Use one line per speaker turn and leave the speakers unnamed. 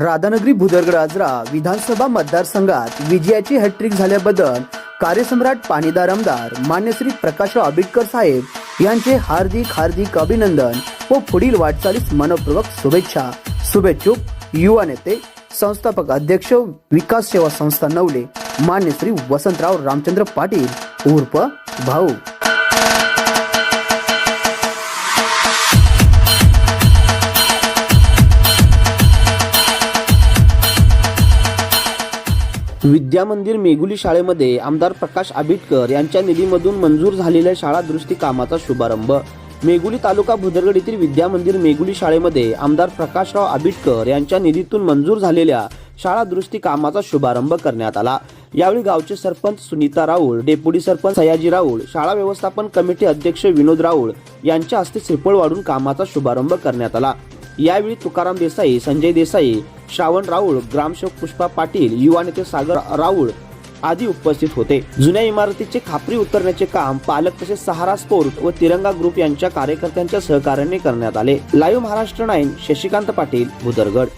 राधानगरी भुदरगड आजरा विधानसभा मतदारसंघात विजयाची हॅट्रिक झाल्याबद्दल कार्यसम्राट पाणीदार आमदार मान्यश्री प्रकाशराव आंबेडकर साहेब यांचे हार्दिक हार्दिक अभिनंदन व पुढील वाटचालीस मनपूर्वक शुभेच्छा. शुभेच्छुक युवा नेते संस्थापक अध्यक्ष विकास सेवा संस्था नवले मान्यश्री वसंतराव रामचंद्र पाटील उर्फ भाऊ. विद्यामंदिर मेघुली शाळेमध्ये आमदार प्रकाश आंबेडकर यांच्या निधीमधून मंजूर झालेल्या शाळा दुरुस्ती कामाचा शुभारंभ. मेघुली तालुका भुदरगड येथील विद्यामंदिर मेघुली शाळेमध्ये आमदार प्रकाशराव आबिटकर यांच्या निधीतून मंजूर झालेल्या शाळा दुरुस्ती कामाचा शुभारंभ करण्यात आला. यावेळी गावचे सरपंच सुनीता राऊळ डेप्युटी सरपंच सयाजी राऊळ शाळा व्यवस्थापन कमिटी अध्यक्ष विनोद राऊळ यांच्या हस्ते श्रीफळ वाढून कामाचा शुभारंभ करण्यात आला. यावेळी तुकाराम देसाई संजय देसाई श्रावण राऊळ ग्रामसेवक पुष्पा पाटील युवा नेते सागर राऊळ आदी उपस्थित होते. जुन्या इमारतीचे खापरी उतरण्याचे काम पालक तसेच सहारा स्पोर्ट व तिरंगा ग्रुप यांच्या कार्यकर्त्यांच्या सहकार्याने करण्यात आले. Live Maharashtra nine Shashikant Patil Bhudargad.